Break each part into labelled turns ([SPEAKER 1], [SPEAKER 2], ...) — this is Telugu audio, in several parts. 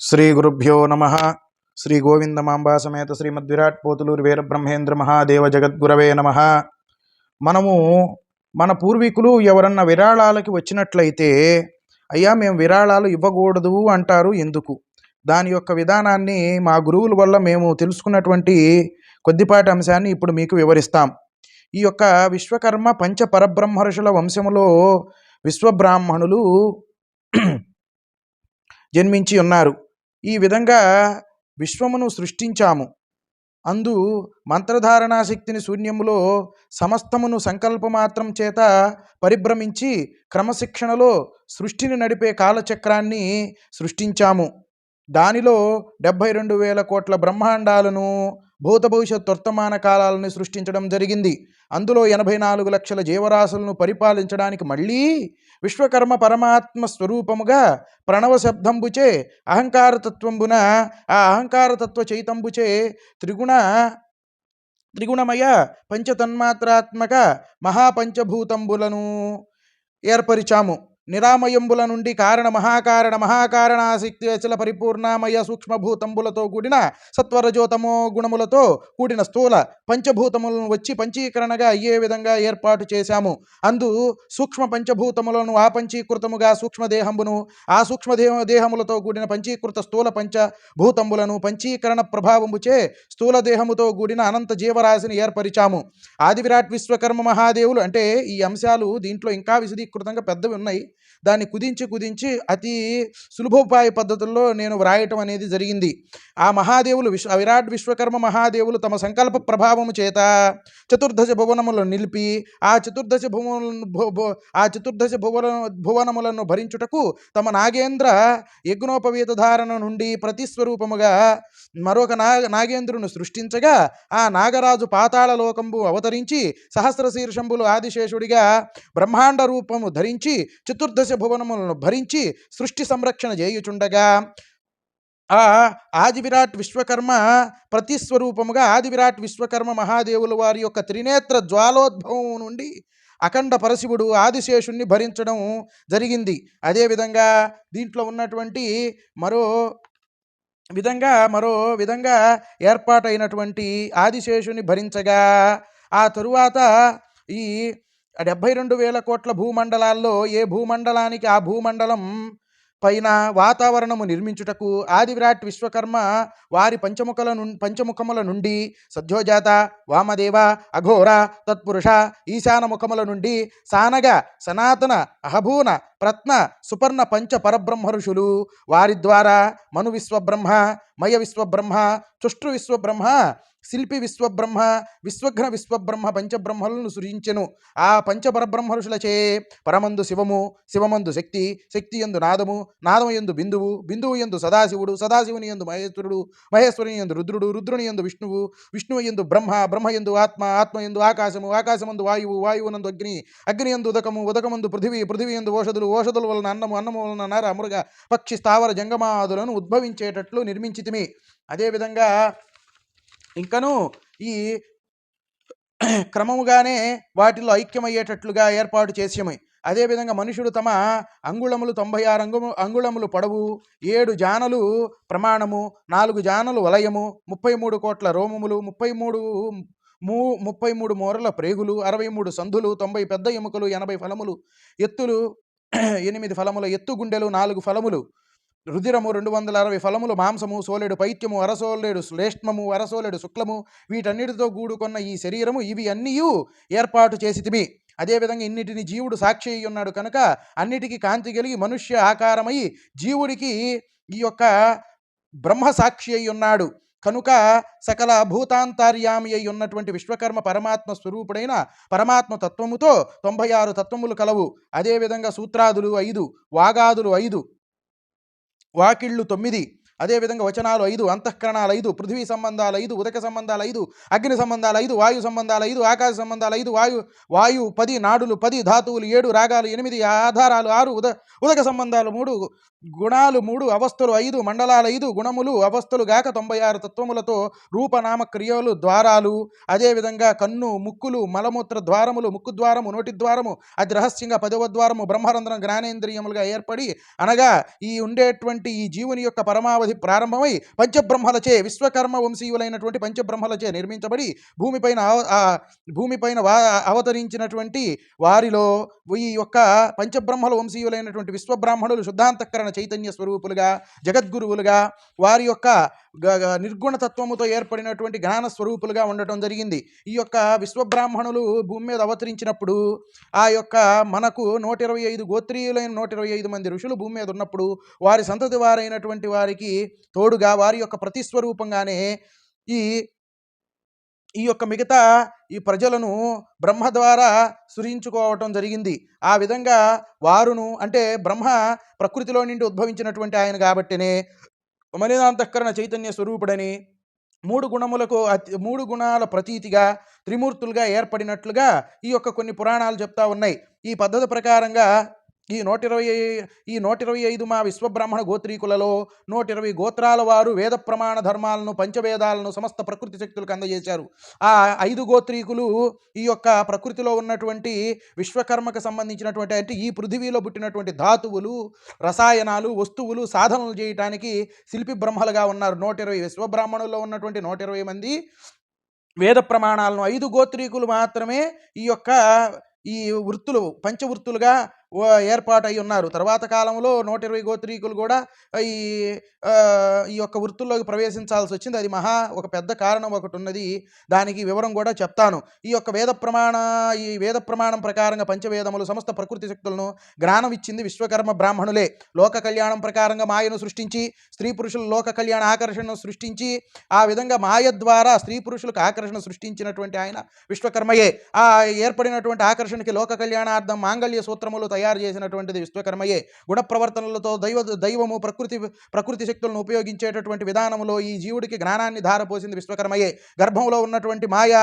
[SPEAKER 1] శ్రీ గురుభ్యో నమ. శ్రీ గోవిందమాంబా సమేత శ్రీమద్విరాట్ పోతులూరు వీరబ్రహ్మేంద్ర మహాదేవ జగద్గురవే నమ. మనము మన పూర్వీకులు ఎవరన్నా విరాళాలకి వచ్చినట్లయితే అయ్యా మేము విరాళాలు ఇవ్వకూడదు అంటారు ఎందుకు? దాని యొక్క విధానాన్ని మా గురువుల వల్ల మేము తెలుసుకున్నటువంటి కొద్దిపాటి అంశాన్ని ఇప్పుడు మీకు వివరిస్తాం. ఈ యొక్క విశ్వకర్మ పంచ పరబ్రహ్మర్షుల వంశములో విశ్వబ్రాహ్మణులు జన్మించి ఉన్నారు. ఈ విధంగా విశ్వమును సృష్టించాము. అందు మంత్రధారణా శక్తిని శూన్యములో సమస్తమును సంకల్పమాత్రం చేత పరిభ్రమించి క్రమశిక్షణలో సృష్టిని నడిపే కాలచక్రాన్ని సృష్టించాము. దానిలో డెబ్భై రెండు వేల కోట్ల బ్రహ్మాండాలను భూత భవిష్యత్ వర్తమాన కాలాలను సృష్టించడం జరిగింది. అందులో ఎనభై నాలుగు లక్షల జీవరాశులను పరిపాలించడానికి మళ్ళీ విశ్వకర్మ పరమాత్మ స్వరూపముగా ప్రణవ శబ్దంబుచే అహంకారతత్వంబున ఆ అహంకారతత్వ చైతంబుచే త్రిగుణ త్రిగుణమయ పంచతన్మాత్రాత్మక మహాపంచభూతంబులను ఏర్పరిచాము. నిరామయంబుల నుండి కారణ మహాకారణ మహాకారణాసక్తి అచల పరిపూర్ణామయ సూక్ష్మభూతంబులతో కూడిన సత్వరజోతమో గుణములతో కూడిన స్థూల పంచభూతములను వచ్చి పంచీకరణగా అయ్యే విధంగా ఏర్పాటు చేశాము? అందు సూక్ష్మ పంచభూతములను ఆ పంచీకృతముగా సూక్ష్మదేహంబును ఆ సూక్ష్మదేహ దేహములతో కూడిన పంచీకృత స్థూల పంచభూతంబులను పంచీకరణ ప్రభావముచే స్థూల దేహముతో కూడిన అనంత జీవరాశిని ఏర్పరిచాము. ఆది విరాట్ విశ్వకర్మ మహాదేవులు అంటే ఈ అంశాలు దీంట్లో ఇంకా విశదీకృతంగా పెద్దవి ఉన్నాయి. దాన్ని కుదించి కుదించి అతి సులభోపాయ పద్ధతుల్లో నేను వ్రాయటం అనేది జరిగింది. ఆ మహాదేవులు విశ్వ విరాట్ విశ్వకర్మ మహాదేవులు తమ సంకల్ప ప్రభావము చేత చతుర్దశ భువనములను నిలిపి ఆ చతుర్దశ భువన భు- ఆ చతుర్దశ భువన భువనములను భరించుటకు తమ నాగేంద్ర యజ్ఞోపవీత ధారణ నుండి ప్రతిస్వరూపముగా మరొక నాగ నాగేంద్రుని సృష్టించగా ఆ నాగరాజు పాతాళ లోకంబు అవతరించి సహస్ర శీర్షంబులు ఆదిశేషుడిగా బ్రహ్మాండ రూపము ధరించి చతుర్దశ భువనములను భరించి సృష్టి సంరక్షణ చేయుచుండగా ఆ ఆది విరాట్ విశ్వకర్మ ప్రతిస్వరూపముగా ఆది విరాట్ విశ్వకర్మ మహాదేవుల వారి యొక్క త్రినేత్ర జ్వాలోద్భవం నుండి అఖండ పరశివుడు ఆదిశేషుణ్ణి భరించడం జరిగింది. అదేవిధంగా దీంట్లో ఉన్నటువంటి మరో విధంగా మరో విధంగా ఏర్పాటైనటువంటి ఆదిశేషుని భరించగా ఆ తరువాత ఈ డెబ్భై రెండు వేల కోట్ల భూమండలాల్లో ఏ భూమండలానికి ఆ భూమండలం పైన వాతావరణము నిర్మించుటకు ఆదివిరాట్ విశ్వకర్మ వారి పంచముఖల ను పంచముఖముల నుండి సద్యోజాత వామదేవ అఘోర తత్పురుష ఈశాన ముఖముల నుండి సానగ సనాతన అహభూన ప్రత్న సుపర్ణ పంచ పరబ్రహ్మ ఋషులు వారి ద్వారా మను విశ్వబ్రహ్మ మయ విశ్వబ్రహ్మ చుష్టు విశ్వబ్రహ్మ శిల్పి విశ్వబ్రహ్మ విశ్వఘ్న విశ్వబ్రహ్మ పంచబ్రహ్మలను సృజించెను. ఆ పంచపరబ్రహ్మ ఋషులచే పరమందు శివము శివమందు శక్తి శక్తి ఎందు నాదము నాదము ఎందు బిందువు బిందువు ఎందు సదాశివుడు సదాశివుని ఎందు మహేశ్వరుడు మహేశ్వరుని ఎందు రుద్రుడు రుద్రుని ఎందు విష్ణువు విష్ణువు ఎందు బ్రహ్మ బ్రహ్మ ఎందు ఆత్మ ఆత్మ ఎందు ఆకాశము ఆకాశమందు వాయువు వాయువునందు అగ్ని అగ్ని ఎందు ఉదకము ఉదకమందు పృథివీ పృథివీ ఎందు ఓషధులు ఓషధుల వలన అన్నము అన్నము వలన నర అమృగ పక్షి స్థావర జంగమాదులను ఉద్భవించేటట్లు నిర్మించితిమి. అదేవిధంగా ఇంకను ఈ క్రమముగానే వాటిలో ఐక్యమయ్యేటట్లుగా ఏర్పాటు చేసేమై అదేవిధంగా మనుషుడు తమ అంగుళములు తొంభై ఆరు అంగు అంగుళములు పొడవు ఏడు జానలు ప్రమాణము నాలుగు జానలు వలయము ముప్పై మూడు కోట్ల రోమములు ముప్పై మూడు మూ ముప్పై మూడు మూరల ప్రేగులు అరవై మూడు సంధులు తొంభై పెద్ద ఎముకలు ఎనభై ఫలములు ఎత్తులు ఎనిమిది ఫలముల ఎత్తుగుండెలు నాలుగు ఫలములు. రుధిరము రెండు వందల అరవై ఫలములు మాంసము సోలెడు పైత్యము అరసోలేడు శ్లేష్మము అరసోలేడు శుక్లము వీటన్నిటితో కూడుకున్న ఈ శరీరము ఇవి అన్నీయు ఏర్పాటు చేసితిమి. అదేవిధంగా ఇన్నిటిని జీవుడు సాక్షి అయి ఉన్నాడు కనుక అన్నిటికీ కాంతి కలిగి మనుష్య ఆకారమై జీవుడికి ఈ యొక్క బ్రహ్మ సాక్షి అయి ఉన్నాడు. కనుక సకల భూతాంతర్యామి అయి ఉన్నటువంటి విశ్వకర్మ పరమాత్మ స్వరూపుడైన పరమాత్మ తత్వముతో తొంభై ఆరు తత్వములు కలవు. అదేవిధంగా సూత్రాదులు ఐదు వాగాదులు ఐదు వాకిళ్ళు తొమ్మిది అదేవిధంగా వచనాలు ఐదు అంతఃకరణాలు ఐదు పృథ్వీ సంబంధాలు ఐదు ఉదక సంబంధాలు ఐదు అగ్ని సంబంధాలు ఐదు వాయు సంబంధాలు ఐదు ఆకాశ సంబంధాలు ఐదు వాయు వాయు పది నాడులు పది ధాతువులు ఏడు రాగాలు ఎనిమిది ఆధారాలు ఆరు ఉద ఉదక సంబంధాలు మూడు గుణాలు మూడు అవస్థలు ఐదు మండలాలు ఐదు గుణములు అవస్థలు గాక తొంభై ఆరు తత్వములతో రూపనామ క్రియలు ద్వారాలు అదేవిధంగా కన్ను ముక్కులు మలమూత్ర ద్వారములు ముక్కు ద్వారము నోటి ద్వారము అది రహస్యంగా పదవ ద్వారము బ్రహ్మరంధ్రం జ్ఞానేంద్రియములుగా ఏర్పడి అనగా ఈ ఉండేటువంటి ఈ జీవుని యొక్క పరమావధి ప్రారంభమై పంచబ్రహ్మలచే విశ్వకర్మ వంశీయులైనటువంటి పంచబ్రహ్మలచే నిర్మించబడి భూమిపైన భూమిపైన వా అవతరించినటువంటి వారిలో ఈ యొక్క పంచబ్రహ్మల వంశీయులైనటువంటి విశ్వబ్రాహ్మణులు శుద్ధాంతకరణ చైతన్య స్వరూపులుగా జగద్గురువులుగా వారి యొక్క నిర్గుణతత్వముతో ఏర్పడినటువంటి జ్ఞాన స్వరూపులుగా ఉండటం జరిగింది. ఈ యొక్క విశ్వబ్రాహ్మణులు భూమి మీద అవతరించినప్పుడు ఆ యొక్క మనకు నూట ఇరవై ఐదు గోత్రీయులైన నూట ఇరవై ఐదు మంది ఋషులు భూమి మీద ఉన్నప్పుడు వారి సంతతి వారైనటువంటి వారికి తోడుగా వారి యొక్క ప్రతిస్వరూపంగానే ఈ ఈ యొక్క మిగతా ఈ ప్రజలను బ్రహ్మ ద్వారా సృజించుకోవటం జరిగింది. ఆ విధంగా వారును అంటే బ్రహ్మ ప్రకృతిలో నుండి ఉద్భవించినటువంటి ఆయన కాబట్టినే మలినాంతఃకరణ చైతన్య స్వరూపుడని మూడు గుణములకు అతి మూడు గుణాల ప్రతీతిగా త్రిమూర్తులుగా ఏర్పడినట్లుగా ఈ యొక్క కొన్ని పురాణాలు చెప్తా ఉన్నాయి. ఈ పద్ధతి ప్రకారంగా ఈ నూట ఇరవై ఈ నూట ఇరవై ఐదు మా విశ్వబ్రాహ్మణ గోత్రీకులలో నూట ఇరవై గోత్రాల వారు వేద ప్రమాణ ధర్మాలను పంచవేదాలను సమస్త ప్రకృతి శక్తులకు అందజేశారు. ఆ ఐదు గోత్రీకులు ఈ యొక్క ప్రకృతిలో ఉన్నటువంటి విశ్వకర్మకు సంబంధించినటువంటి అంటే ఈ పృథివీలో పుట్టినటువంటి ధాతువులు రసాయనాలు వస్తువులు సాధనలు చేయటానికి శిల్పి బ్రహ్మలుగా ఉన్నారు. నూట ఇరవై విశ్వబ్రాహ్మణుల్లో ఉన్నటువంటి నూట ఇరవై మంది వేద ప్రమాణాలను ఐదు గోత్రీకులు మాత్రమే ఈ యొక్క ఈ వృత్తులు పంచవృత్తులుగా ఏర్పాటై ఉన్నారు. తర్వాత కాలంలో నూట ఇరవై గోత్రీకులు కూడా ఈ ఈ యొక్క వృత్తుల్లోకి ప్రవేశించాల్సి వచ్చింది. అది మహా ఒక పెద్ద కారణం ఒకటి ఉన్నది. దానికి వివరం కూడా చెప్తాను. ఈ యొక్క వేద ప్రమాణ ఈ వేద ప్రమాణం ప్రకారంగా పంచవేదములు సమస్త ప్రకృతి శక్తులను జ్ఞానం ఇచ్చింది విశ్వకర్మ బ్రాహ్మణులే. లోక కళ్యాణం ప్రకారంగా మాయను సృష్టించి స్త్రీ పురుషుల లోక కళ్యాణ ఆకర్షణను సృష్టించి ఆ విధంగా మాయ ద్వారా స్త్రీ పురుషులకు ఆకర్షణ సృష్టించినటువంటి ఆయన విశ్వకర్మయే. ఆ ఏర్పడినటువంటి ఆకర్షణకి లోక కళ్యాణార్థం మాంగళ్య సూత్రములు తయారు చేసినటువంటిది విశ్వకర్మయే. గుణప్రవర్తనలతో దైవ దైవము ప్రకృతి ప్రకృతి శక్తులను ఉపయోగించేటటువంటి విధానంలో ఈ జీవుడికి జ్ఞానాన్ని ధారపోసింది విశ్వకర్మయే. గర్భంలో ఉన్నటువంటి మాయ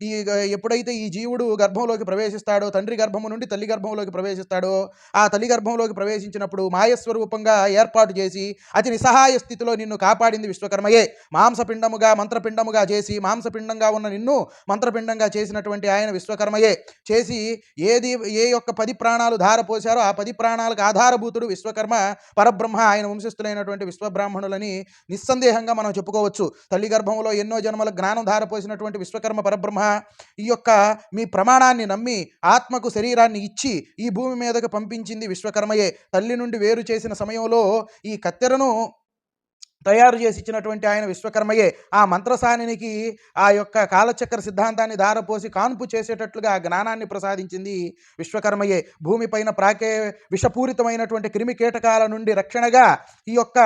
[SPEAKER 1] ఈ ఎప్పుడైతే ఈ జీవుడు గర్భంలోకి ప్రవేశిస్తాడో తండ్రి గర్భము నుండి తల్లి గర్భంలోకి ప్రవేశిస్తాడో ఆ తల్లి గర్భంలోకి ప్రవేశించినప్పుడు మాయస్వరూపంగా ఏర్పాటు చేసి అతి నిస్సహాయ స్థితిలో నిన్ను కాపాడింది విశ్వకర్మయే. మాంసపిండముగా మంత్రపిండముగా చేసి మాంసపిండంగా ఉన్న నిన్ను మంత్రపిండంగా చేసినటువంటి ఆయన విశ్వకర్మయే. చేసి ఏది ఏ యొక్క పది ప్రాణాలు ధారపోశారో ఆ పది ప్రాణాలకు ఆధారభూతుడు విశ్వకర్మ పరబ్రహ్మ ఆయన వంశస్థులైనటువంటి విశ్వబ్రాహ్మణులని నిస్సందేహంగా మనం చెప్పుకోవచ్చు. తల్లి గర్భంలో ఎన్నో జన్మల జ్ఞానం ధారపోసినటువంటి విశ్వకర్మ పరబ్రహ్మ ఈ యొక్క మీ ప్రమాణాన్ని నమ్మి ఆత్మకు శరీరాన్ని ఇచ్చి ఈ భూమి మీదకు పంపించింది విశ్వకర్మయే. తల్లి నుండి వేరు చేసిన సమయంలో ఈ కత్తెరను తయారు చేసి ఇచ్చినటువంటి ఆయన విశ్వకర్మయే. ఆ మంత్రసానికి ఆ యొక్క కాలచక్ర సిద్ధాంతాన్ని ధారపోసి కాన్పు చేసేటట్లుగా ఆ జ్ఞానాన్ని ప్రసాదించింది విశ్వకర్మయే. భూమిపైన ప్రాకే విషపూరితమైనటువంటి క్రిమి కీటకాల నుండి రక్షణగా ఈ యొక్క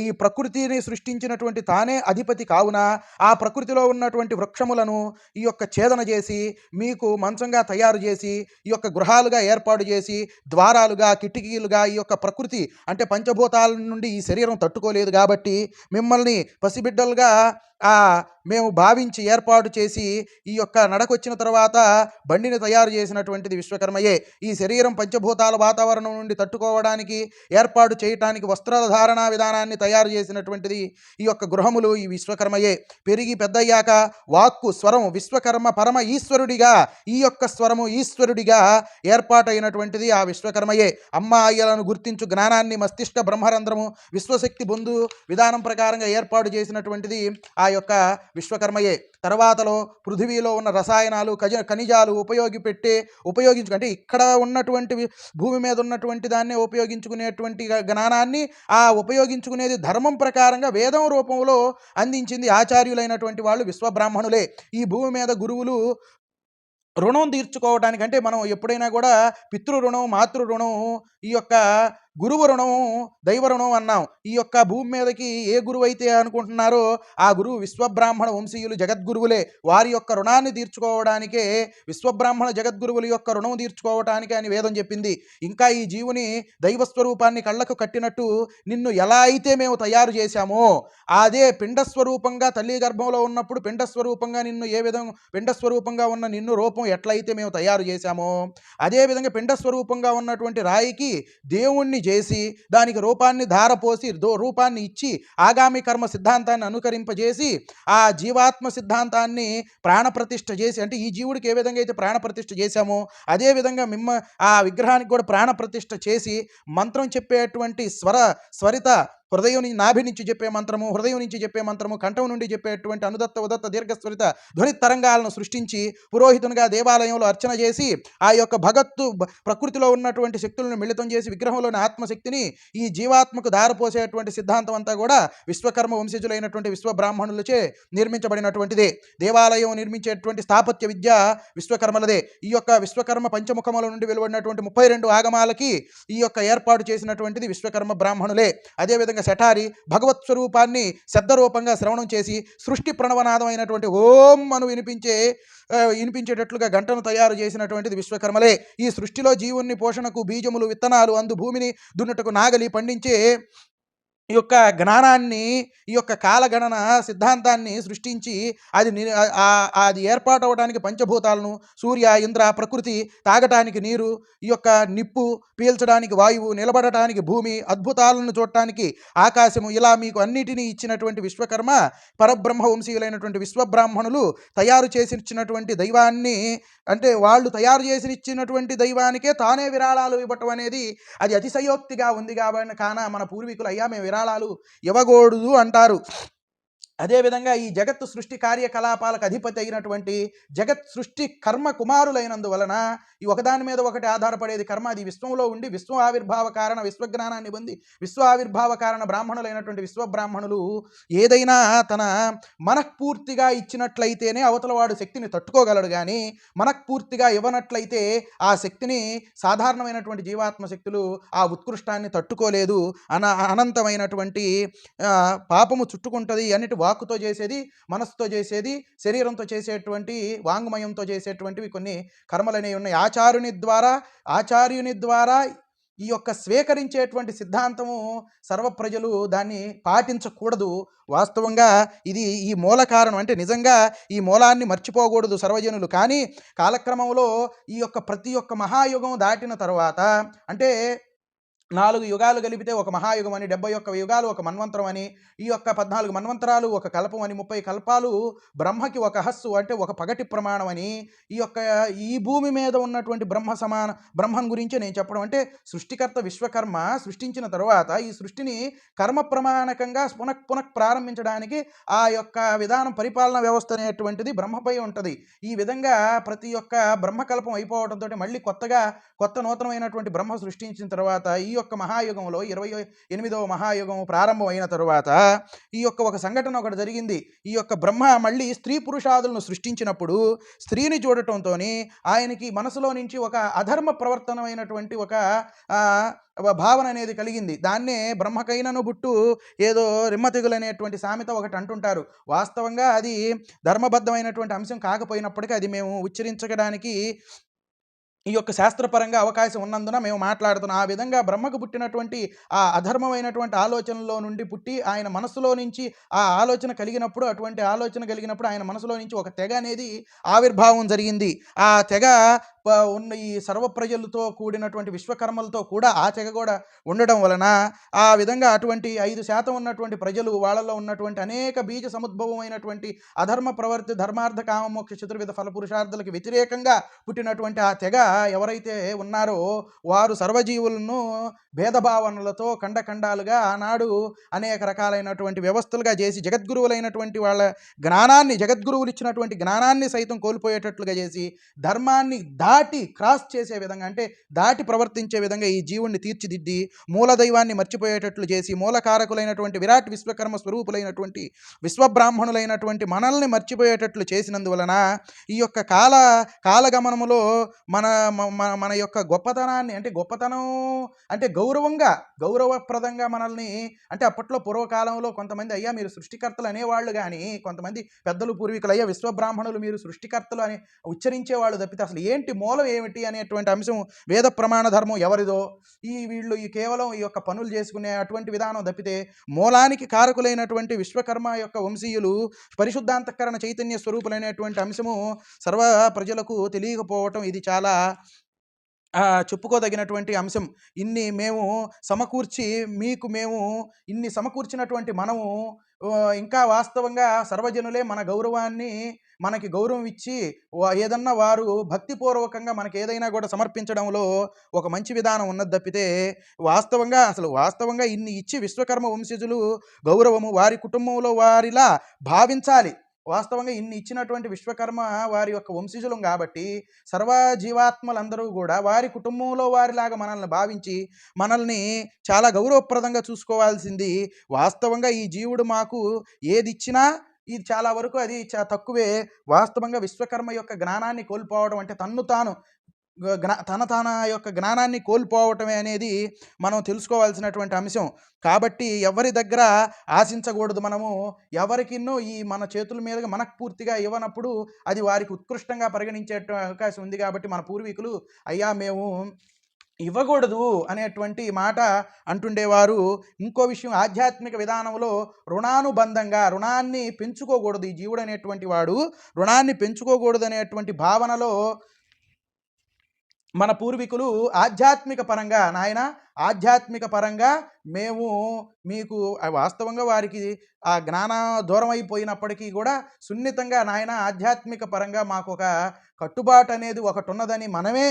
[SPEAKER 1] ఈ ప్రకృతిని సృష్టించినటువంటి తానే అధిపతి కావున ఆ ప్రకృతిలో ఉన్నటువంటి వృక్షములను ఈ యొక్క ఛేదన చేసి మీకు మంచంగా తయారు చేసి ఈ యొక్క గృహాలుగా ఏర్పాటు చేసి ద్వారాలుగా కిటికీలుగా ఈ యొక్క ప్రకృతి అంటే పంచభూతాల నుండి ఈ శరీరం తట్టుకోలేదు కాబట్టి మిమ్మల్ని పసిబిడ్డలుగా ఆ మేము భావించి ఏర్పాటు చేసి ఈ యొక్క నడకొచ్చిన తర్వాత బండిని తయారు చేసినటువంటిది విశ్వకర్మయే. ఈ శరీరం పంచభూతాల వాతావరణం నుండి తట్టుకోవడానికి ఏర్పాటు చేయటానికి వస్త్రాల ధారణా విధానాన్ని తయారు చేసినటువంటిది ఈ యొక్క గృహములు ఈ విశ్వకర్మయే. పెరిగి పెద్దయ్యాక వాక్కు స్వరం విశ్వకర్మ పరమ ఈశ్వరుడిగా ఈ యొక్క స్వరము ఈశ్వరుడిగా ఏర్పాటైనటువంటిది ఆ విశ్వకర్మయే. అమ్మ అయ్యలను గుర్తించు జ్ఞానాన్ని మస్తిష్క బ్రహ్మరంధ్రము విశ్వశక్తి బొందు విధానం ప్రకారంగా ఏర్పాటు చేసినటువంటిది ఆ యొక్క విశ్వకర్మయే. తర్వాతలో పృథివీలో ఉన్న రసాయనాలు ఖజ ఖనిజాలు ఉపయోగపెట్టి ఉపయోగించు అంటే ఇక్కడ ఉన్నటువంటి భూమి మీద ఉన్నటువంటి దాన్ని ఉపయోగించుకునేటువంటి జ్ఞానాన్ని ఆ ఉపయోగించుకునేది ధర్మం ప్రకారంగా వేదం రూపంలో అందించింది ఆచార్యులైనటువంటి వాళ్ళు విశ్వబ్రాహ్మణులే. ఈ భూమి మీద గురువులు రుణం తీర్చుకోవడానికంటే మనం ఎప్పుడైనా కూడా పితృ రుణం మాతృ రుణం ఈ యొక్క గురువు రుణం దైవ రుణం అన్నాం. ఈ యొక్క భూమి మీదకి ఏ గురువు అయితే అనుకుంటున్నారో ఆ గురువు విశ్వబ్రాహ్మణ వంశీయులు జగద్గురువులే. వారి యొక్క రుణాన్ని తీర్చుకోవడానికే విశ్వబ్రాహ్మణ జగద్గురువుల యొక్క రుణం తీర్చుకోవటానికి అని వేదం చెప్పింది. ఇంకా ఈ జీవుని దైవ స్వరూపాన్ని కళ్ళకు కట్టినట్టు నిన్ను ఎలా అయితే మేము తయారు చేశామో అదే పిండ స్వరూపంగా తల్లి గర్భంలో ఉన్నప్పుడు పిండ స్వరూపంగా నిన్ను ఏ విధంగా పిండ స్వరూపంగా ఉన్న నిన్ను రూపం ఎట్లయితే మేము తయారు చేశామో అదే విధంగా పిండ స్వరూపంగా ఉన్నటువంటి రాయికి దేవుణ్ణి చేసి దానికి రూపాన్ని ధారపోసి దో రూపాన్ని ఇచ్చి ఆగామి కర్మ సిద్ధాంతాన్ని అనుకరింపజేసి ఆ జీవాత్మ సిద్ధాంతాన్ని ప్రాణప్రతిష్ఠ చేసి అంటే ఈ జీవుడికి ఏ విధంగా అయితే ప్రాణప్రతిష్ఠ చేశామో అదే విధంగా మిమ్మ ఆ విగ్రహానికి కూడా ప్రాణప్రతిష్ఠ చేసి మంత్రం చెప్పేటువంటి స్వర స్వరిత హృదయం నాభి నుంచి చెప్పే మంత్రము హృదయం నుంచి చెప్పే మంత్రము కంఠం నుండి చెప్పేటువంటి అనుదత్త ఉదత్త దీర్ఘస్వరిత ధ్వని తరంగాలను సృష్టించి పురోహితునిగా దేవాలయంలో అర్చన చేసి ఆ యొక్క భగత్తు ప్రకృతిలో ఉన్నటువంటి శక్తులను మిళితం చేసి విగ్రహంలోని ఆత్మశక్తిని ఈ జీవాత్మకు దారిపోసేటువంటి సిద్ధాంతం అంతా కూడా విశ్వకర్మ వంశజులైనటువంటి విశ్వబ్రాహ్మణులచే నిర్మించబడినటువంటిదే. దేవాలయం నిర్మించేటువంటి స్థాపత్య విద్య విశ్వకర్మలదే. ఈ యొక్క విశ్వకర్మ పంచముఖముల నుండి వెలువడినటువంటి ముప్పై రెండు ఆగమాలకి ఈ యొక్క ఏర్పాటు చేసినటువంటిది విశ్వకర్మ బ్రాహ్మణులే. అదేవిధంగా శఠారి భగవత్ స్వరూపాన్ని శబ్దరూపంగా శ్రవణం చేసి సృష్టి ప్రణవనాదమైనటువంటి ఓం అను వినిపించే వినిపించేటట్లుగా గంటను తయారు చేసినటువంటిది విశ్వకర్మలే. ఈ సృష్టిలో జీవుణ్ణి పోషణకు బీజములు విత్తనాలు అందు భూమిని దున్నుటకు నాగలి పండించే ఈ యొక్క జ్ఞానాన్ని ఈ యొక్క కాలగణన సిద్ధాంతాన్ని సృష్టించి అది అది ఏర్పాటు అవడానికి పంచభూతాలను సూర్య ఇంద్ర ప్రకృతి తాగటానికి నీరు ఈ యొక్క నిప్పు పీల్చడానికి వాయువు నిలబడటానికి భూమి అద్భుతాలను చూడటానికి ఆకాశము ఇలా మీకు అన్నిటినీ ఇచ్చినటువంటి విశ్వకర్మ పరబ్రహ్మ వంశీయులైనటువంటి విశ్వబ్రాహ్మణులు తయారు చేసి ఇచ్చినటువంటి దైవాన్ని అంటే వాళ్ళు తయారు చేసి ఇచ్చినటువంటి దైవానికే తానే విరాళాలు ఇవ్వటం అనేది అది అతిశయోక్తిగా ఉంది కాబట్టి కాన మన పూర్వీకులు అయ్యా మేము విరాళాలు ఇవ్వకూడదు అంటారు. అదేవిధంగా ఈ జగత్ సృష్టి కార్యకలాపాలకు అధిపతి అయినటువంటి జగత్ సృష్టి కర్మ కుమారులైనందువలన ఈ ఒకదాని మీద ఒకటి ఆధారపడేది కర్మ. అది విశ్వంలో ఉండి విశ్వ ఆవిర్భావ కారణ విశ్వజ్ఞానాన్ని పొంది విశ్వ ఆవిర్భావ కారణ బ్రాహ్మణులైనటువంటి విశ్వబ్రాహ్మణులు ఏదైనా తన మనఃపూర్తిగా ఇచ్చినట్లయితేనే అవతలవాడు శక్తిని తట్టుకోగలడు కానీ మనఃపూర్తిగా ఇవ్వనట్లయితే ఆ శక్తిని సాధారణమైనటువంటి జీవాత్మ శక్తులు ఆ ఉత్కృష్టాన్ని తట్టుకోలేదు. అన అనంతమైనటువంటి పాపము చుట్టుకుంటుంది అన్నిటి వాక్కుతో చేసేది మనస్సుతో చేసేది శరీరంతో చేసేటువంటి వాంగ్మయంతో చేసేటువంటివి కొన్ని కర్మలు అనేవి ఉన్నాయి. ఆచార్యుని ద్వారా ఆచార్యుని ద్వారా ఈ యొక్క స్వీకరించేటువంటి సిద్ధాంతము సర్వ ప్రజలు దాన్ని పాటించకూడదు. వాస్తవంగా ఇది ఈ మూల కారణం. అంటే నిజంగా ఈ మూలాన్ని మర్చిపోకూడదు సర్వజనులు. కానీ కాలక్రమంలో ఈ యొక్క ప్రతి ఒక్క మహాయుగం దాటిన తర్వాత అంటే నాలుగు యుగాలు కలిపితే ఒక మహాయుగం అని డెబ్బై ఒక్క యుగాలు ఒక మన్వంతరం అని ఈ యొక్క పద్నాలుగు మన్వంతరాలు ఒక కల్పం అని ముప్పై కల్పాలు బ్రహ్మకి ఒక హస్సు అంటే ఒక పగటి ప్రమాణం అని ఈ యొక్క ఈ భూమి మీద ఉన్నటువంటి బ్రహ్మ సమాన బ్రహ్మం గురించి నేను చెప్పడం అంటే సృష్టికర్త విశ్వకర్మ సృష్టించిన తర్వాత ఈ సృష్టిని కర్మ ప్రమాణకంగా పునః పునః ప్రారంభించడానికి ఆ యొక్క విధానం పరిపాలన వ్యవస్థ అనేటువంటిది బ్రహ్మపై ఉంటుంది. ఈ విధంగా ప్రతి ఒక్క బ్రహ్మకల్పం అయిపోవడంతో మళ్ళీ కొత్తగా కొత్త నూతనమైనటువంటి బ్రహ్మ సృష్టించిన తర్వాత ఈ యొక్క మహాయుగంలో ఇరవై ఎనిమిదవ మహాయుగం ప్రారంభం అయిన తరువాత ఈ యొక్క ఒక సంఘటన ఒకటి జరిగింది. ఈ యొక్క బ్రహ్మ మళ్ళీ స్త్రీ పురుషాదులను సృష్టించినప్పుడు స్త్రీని చూడటంతో ఆయనకి మనసులో నుంచి ఒక అధర్మ ప్రవర్తనమైనటువంటి ఒక భావన అనేది కలిగింది. దాన్నే బ్రహ్మకైనను బుట్టు ఏదో రిమ్మతిగులు అనేటువంటి సామెత ఒకటి అంటుంటారు. వాస్తవంగా అది ధర్మబద్ధమైనటువంటి అంశం కాకపోయినప్పటికీ అది మేము ఉచ్చరించడానికి ఈ యొక్క శాస్త్రపరంగా అవకాశం ఉన్నందున మేము మాట్లాడుతున్నాం ఆ విధంగా బ్రహ్మకు పుట్టినటువంటి ఆ అధర్మమైనటువంటి ఆలోచనలో నుండి పుట్టి ఆయన మనసులో నుంచి ఆ ఆలోచన కలిగినప్పుడు అటువంటి ఆలోచన కలిగినప్పుడు ఆయన మనసులో నుంచి ఒక తెగ అనేది ఆవిర్భావం జరిగింది. ఆ తెగ ఉన్న ఈ సర్వ ప్రజలతో కూడినటువంటి విశ్వకర్మలతో కూడా ఆ తెగ కూడా ఉండడం వలన ఆ విధంగా అటువంటి ఐదు శాతం ఉన్నటువంటి ప్రజలు వాళ్ళలో ఉన్నటువంటి అనేక బీజ సముద్భవమైనటువంటి అధర్మ ప్రవర్తి ధర్మార్థ కామమోక్ష చతుర్విధ ఫలపురుషార్థులకు వ్యతిరేకంగా పుట్టినటువంటి ఆ తెగ ఎవరైతే ఉన్నారో వారు సర్వజీవులను భేదభావనలతో ఖండఖండాలుగా ఆనాడు అనేక రకాలైనటువంటి వ్యవస్థలుగా చేసి జగద్గురువులైనటువంటి వాళ్ళ జ్ఞానాన్ని జగద్గురువులు ఇచ్చినటువంటి జ్ఞానాన్ని సైతం కోల్పోయేటట్లుగా చేసి ధర్మాన్ని దా దాటి క్రాస్ చేసే విధంగా అంటే దాటి ప్రవర్తించే విధంగా ఈ జీవుణ్ణి తీర్చిదిద్ది మూల దైవాన్ని మర్చిపోయేటట్లు చేసి మూలకారకులైనటువంటి విరాట్ విశ్వకర్మ స్వరూపులైనటువంటి విశ్వబ్రాహ్మణులైనటువంటి మనల్ని మర్చిపోయేటట్లు చేసినందువలన ఈ యొక్క కాల కాలగమనములో మన మన మన యొక్క గొప్పతనాన్ని అంటే గొప్పతనం అంటే గౌరవంగా గౌరవప్రదంగా మనల్ని అంటే అప్పట్లో పూర్వకాలంలో కొంతమంది అయ్యా మీరు సృష్టికర్తలు అనేవాళ్ళు కానీ కొంతమంది పెద్దలు పూర్వీకులు అయ్యా విశ్వబ్రాహ్మణులు మీరు సృష్టికర్తలు అని ఉచ్చరించేవాళ్ళు తప్పితే అసలు ఏంటి మూలం ఏమిటి అనేటువంటి అంశం వేద ప్రమాణ ధర్మం ఎవరిదో? ఈ వీళ్ళు ఈ కేవలం ఈ యొక్క పనులు చేసుకునే అటువంటి విధానం తప్పితే మూలానికి కారకులైనటువంటి విశ్వకర్మ యొక్క వంశీయులు పరిశుద్ధాంతకరణ చైతన్య స్వరూపులైనటువంటి అంశము సర్వ ప్రజలకు తెలియకపోవటం ఇది చాలా చెప్పుకోదగినటువంటి అంశం. ఇన్ని మేము సమకూర్చి మీకు మేము ఇన్ని సమకూర్చినటువంటి మనము ఇంకా వాస్తవంగా సర్వజనులే మన గౌరవాన్ని మనకి గౌరవం ఇచ్చి ఏదన్నా వారు భక్తిపూర్వకంగా మనకి ఏదైనా కూడా సమర్పించడంలో ఒక మంచి విధానం ఉన్నది తప్పితే, వాస్తవంగా అసలు వాస్తవంగా ఇన్ని ఇచ్చి విశ్వకర్మ వంశజులు గౌరవము వారి కుటుంబంలో వారిలా భావించాలి. వాస్తవంగా ఇన్ని ఇచ్చినటువంటి విశ్వకర్మ వారి యొక్క వంశీజులం కాబట్టి సర్వజీవాత్మలందరూ కూడా వారి కుటుంబంలో వారిలాగా మనల్ని భావించి, మనల్ని చాలా గౌరవప్రదంగా చూసుకోవాల్సింది వాస్తవంగా ఈ జీవుడు మాకు ఏది ఇచ్చినా ఇది చాలా వరకు అది చా తక్కువే. వాస్తవంగా విశ్వకర్మ యొక్క జ్ఞానాన్ని కోల్పోవడం అంటే తన్ను తాను తన తన యొక్క జ్ఞానాన్ని కోల్పోవటమే అనేది మనం తెలుసుకోవాల్సినటువంటి అంశం. కాబట్టి ఎవరి దగ్గర ఆశించకూడదు మనము. ఎవరికిన్నో ఈ మన చేతుల మీదుగా మనకు పూర్తిగా ఇవ్వనప్పుడు అది వారికి ఉత్కృష్టంగా పరిగణించే అవకాశం ఉంది కాబట్టి మన పూర్వీకులు అయ్యా! మేము ఇవ్వకూడదు అనేటువంటి మాట అంటుండేవారు. ఇంకో విషయం ఆధ్యాత్మిక విధానంలో రుణానుబంధంగా రుణాన్ని పెంచుకోకూడదు. ఈ జీవుడనేటువంటి వాడు రుణాన్ని పెంచుకోకూడదనేటువంటి భావనలో మన పూర్వీకులు ఆధ్యాత్మిక పరంగా నాయనా ఆధ్యాత్మిక పరంగా మేము మీకు వాస్తవంగా వారికి ఆ జ్ఞాన దూరం అయిపోయినప్పటికీ కూడా సున్నితంగా నాయనా ఆధ్యాత్మిక పరంగా మాకొక ఒకటి ఒకటున్నదని మనమే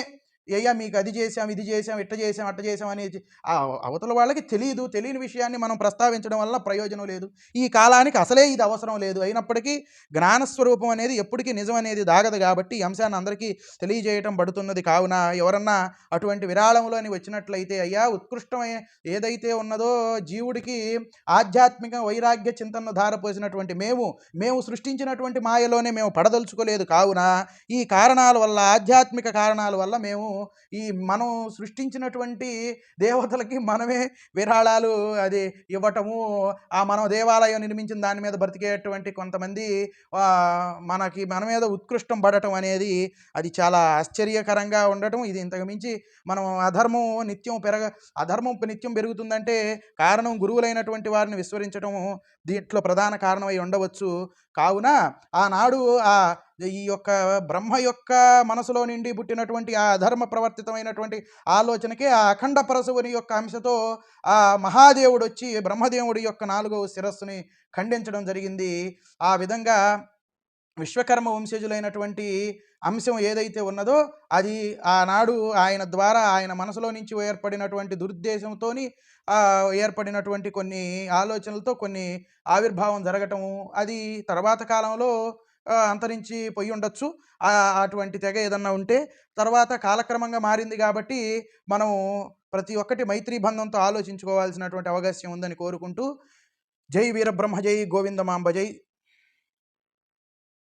[SPEAKER 1] అయ్యా మీకు అది చేసాం ఇది చేసాం ఇట్ట చేసాం అట్ట చేసాం అనేది ఆ అవతల వాళ్ళకి తెలియదు తెలియని విషయాన్ని మనం ప్రస్తావించడం వల్ల ప్రయోజనం లేదు. ఈ కాలానికి అసలే ఇది అవసరం లేదు. అయినప్పటికీ జ్ఞానస్వరూపం అనేది ఎప్పటికీ నిజం అనేది దాగదు కాబట్టి ఈ అంశాన్ని అందరికీ తెలియజేయటం పడుతున్నది. కావున ఎవరన్నా అటువంటి విరాళంలోని వచ్చినట్లయితే అయ్యా ఉత్కృష్టమైన ఏదైతే ఉన్నదో జీవుడికి ఆధ్యాత్మిక వైరాగ్య చింతనను ధారపోసినటువంటి మేము, మేము సృష్టించినటువంటి మాయలోనే మేము పడదలుచుకోలేదు. కావున ఈ కారణాల వల్ల ఆధ్యాత్మిక కారణాల వల్ల మేము ఈ మనం సృష్టించినటువంటి దేవతలకి మనమే విరాళాలు అది ఇవ్వటము, ఆ మనం దేవాలయం నిర్మించిన దాని మీద బ్రతికేటువంటి కొంతమంది మనకి మన మీద ఉత్కృష్టం పడటం అనేది అది చాలా ఆశ్చర్యకరంగా ఉండటం. ఇది ఇంతకు మించి మనం అధర్మం నిత్యం పెరగ అధర్మం నిత్యం పెరుగుతుందంటే కారణం గురువులైనటువంటి వారిని విస్మరించడం దీంట్లో ప్రధాన కారణమై ఉండవచ్చు. కావున ఆనాడు ఆ ఈ యొక్క బ్రహ్మ యొక్క మనసులో నుండి పుట్టినటువంటి ఆ అధర్మ ప్రవర్తితమైనటువంటి ఆలోచనకి ఆ అఖండ పరశువుని యొక్క అంశతో ఆ మహాదేవుడు వచ్చి బ్రహ్మదేవుడి యొక్క నాలుగవ శిరస్సుని ఖండించడం జరిగింది. ఆ విధంగా విశ్వకర్మ వంశజులైనటువంటి అంశం ఏదైతే ఉన్నదో అది ఆనాడు ఆయన ద్వారా ఆయన మనసులో నుంచి ఏర్పడినటువంటి దురుద్దేశంతోని ఏర్పడినటువంటి కొన్ని ఆలోచనలతో కొన్ని ఆవిర్భావం జరగటము. అది తర్వాత కాలంలో అంతరించి పోయి ఉండొచ్చు అటువంటి తెగ ఏదన్నా ఉంటే. తర్వాత కాలక్రమంగా మారింది కాబట్టి మనం ప్రతి ఒక్కటి మైత్రీ బంధంతో ఆలోచించుకోవాల్సినటువంటి అవకాశం ఉందని కోరుకుంటూ జై వీరబ్రహ్మ జై గోవిందమాంబ జై.